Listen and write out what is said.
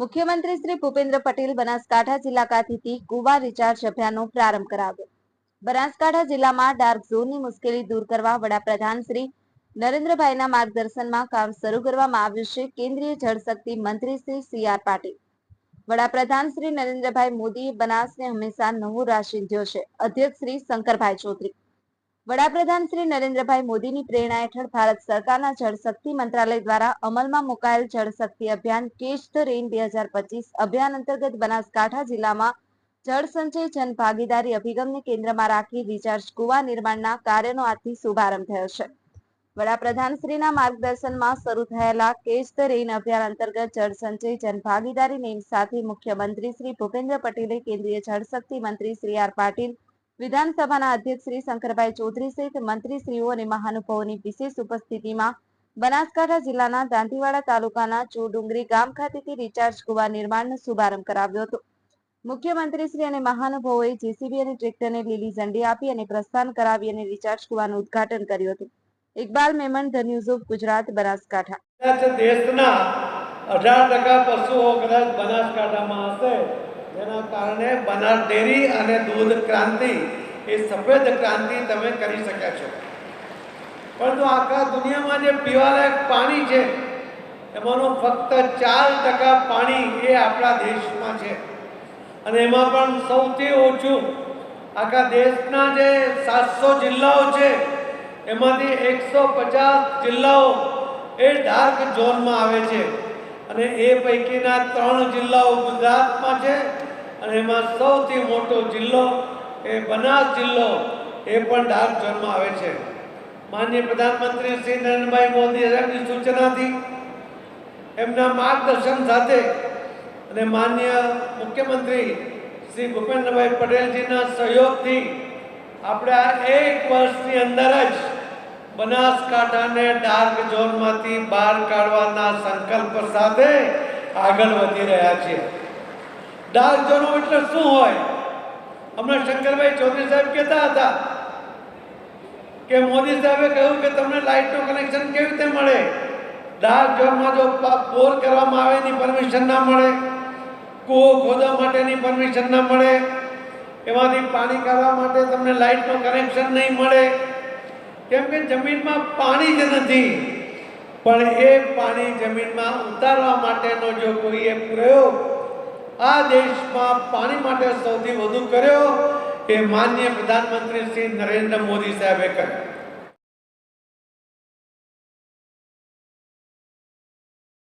મુખ્યમંત્રી શ્રી ભૂપેન્દ્ર પટેલ બનાસકાંઠા જિલ્લા ખાતેથી કુવા રિચાર્જ અભિયાનનો પ્રારંભ કરાવ્યો. બનાસકાંઠા જિલ્લામાં ડાર્ક ઝોનની મુશ્કેલી દૂર કરવા વડાપ્રધાન શ્રી નરેન્દ્રભાઈના માર્ગદર્શનમાં કામ શરૂ કરવામાં આવ્યું છે. કેન્દ્રીય જળશક્તિ મંત્રી શ્રી સી આર પાટીલ. વડાપ્રધાન શ્રી નરેન્દ્રભાઈ મોદીએ બનાસને હંમેશા નવું રાશિ છે અધ્યક્ષ શ્રી શંકરભાઈ ચૌધરી. વડાપ્રધાન શ્રી નરેન્દ્રભાઈ મોદીની પ્રેરણા હેઠળ ભારત સરકારના જળશક્તિ મંત્રાલય દ્વારા અમલમાં મુકાયેલ જળશક્તિ અભિયાન કેચ ધ રેન બે હજાર પચીસ અભિયાન અંતર્ગત બનાસકાંઠા જિલ્લામાં જળ સંચય જન ભાગીદારી અભિગમને કેન્દ્રમાં રાખી રિચાર્જ કુવા નિર્માણના કાર્યનો આજથી શુભારંભ થયો છે. વડાપ્રધાન શ્રીના માર્ગદર્શનમાં શરૂ થયેલા કેચ ધ રેન અભિયાન અંતર્ગત જળ સંચય જન ભાગીદારી નેમ સાથે મુખ્યમંત્રી શ્રી ભૂપેન્દ્ર પટેલે કેન્દ્રીય જળશક્તિ મંત્રી શ્રી આર પાટીલ વિધાનસભાના અધ્યક્ષ શ્રી શંકરભાઈ ચૌધરી સહિત મંત્રીશ્રીઓ અને મહાનુભાવોની વિશેષ ઉપસ્થિતિમાં બનાસકાંઠા જિલ્લાના દાંતીવાડા તાલુકાના ચોડુંગરી ગામ ખાતેથી રિચાર્જ કુવા નિર્માણનો શુભારંભ કરાવ્યો હતો. મુખ્યમંત્રીશ્રી અને મહાનુભાવોએ જેસીબી અને ટ્રેક્ટરને લીલી ઝંડી આપી અને પ્રસ્થાન કરાવી અને રિચાર્જ કુવાનું ઉદ્ઘાટન કર્યું હતું. Iqbal Memon the news of Gujarat, Banaskantha. દેશના અઢાર ટકા પશુઓ કદાચ બનાસકાંઠામાં હશે જેના કારણે બનાર ડેરી અને દૂધ ક્રાંતિ એ સફેદ ક્રાંતિ તમે કરી શક્યા છો. પરંતુ આખા દુનિયામાં જે પીવાલાયક પાણી છે, એમાંનું ફક્ત ચાર ટકા પાણી એ આપણા દેશમાં છે. અને એમાં પણ સૌથી ઓછું આખા દેશના જે સાતસો જિલ્લાઓ છે, એમાંથી એકસો પચાસ જિલ્લાઓ એ ડાર્ક ઝોનમાં આવે છે. અને એ પૈકીના ત્રણ જિલ્લાઓ ગુજરાતમાં છે. અને એમાં સૌથી મોટો જિલ્લો એ બનાસ જિલ્લો એ પણ ડાર્ક ઝોનમાં આવે છે. માન્ય પ્રધાનમંત્રી શ્રી નરેન્દ્રભાઈ મોદી સાહેબની સૂચનાથી એમના માર્ગદર્શન સાથે અને માન્ય મુખ્યમંત્રી શ્રી ભૂપેન્દ્રભાઈ પટેલજીના સહયોગથી આપણે આ એક વર્ષની અંદર જ બનાસકાંઠાને ડાર્ક ઝોનમાંથી બહાર કાઢવાના સંકલ્પ સાથે આગળ વધી રહ્યા છીએ ડાર્ક ઝોન એટલે શું હોય? હમણાં શંકરભાઈ ચૌધરી સાહેબ કહેતા હતા કે મોદી સાહેબે કહ્યું કે તમને લાઇટનું કનેક્શન કેવી રીતે મળે? ડાર્ક ઝોનમાં જો બોર કરવામાં આવે એની પરમિશન ના મળે, કૂવો ખોદવા માટેની પરમિશન ના મળે, એમાંથી પાણી કાઢવા માટે તમને લાઇટનું કનેક્શન નહીં મળે કેમ કે જમીનમાં પાણી જ નથી. પણ એ પાણી જમીનમાં ઉતારવા માટેનો જો કોઈએ પ્રયોગ આ દેશમાં પાણી માટે સૌથી વધુ કર્યો, એ માન્ય પ્રધાનમંત્રી શ્રી નરેન્દ્ર મોદી સાહેબે કર્યો.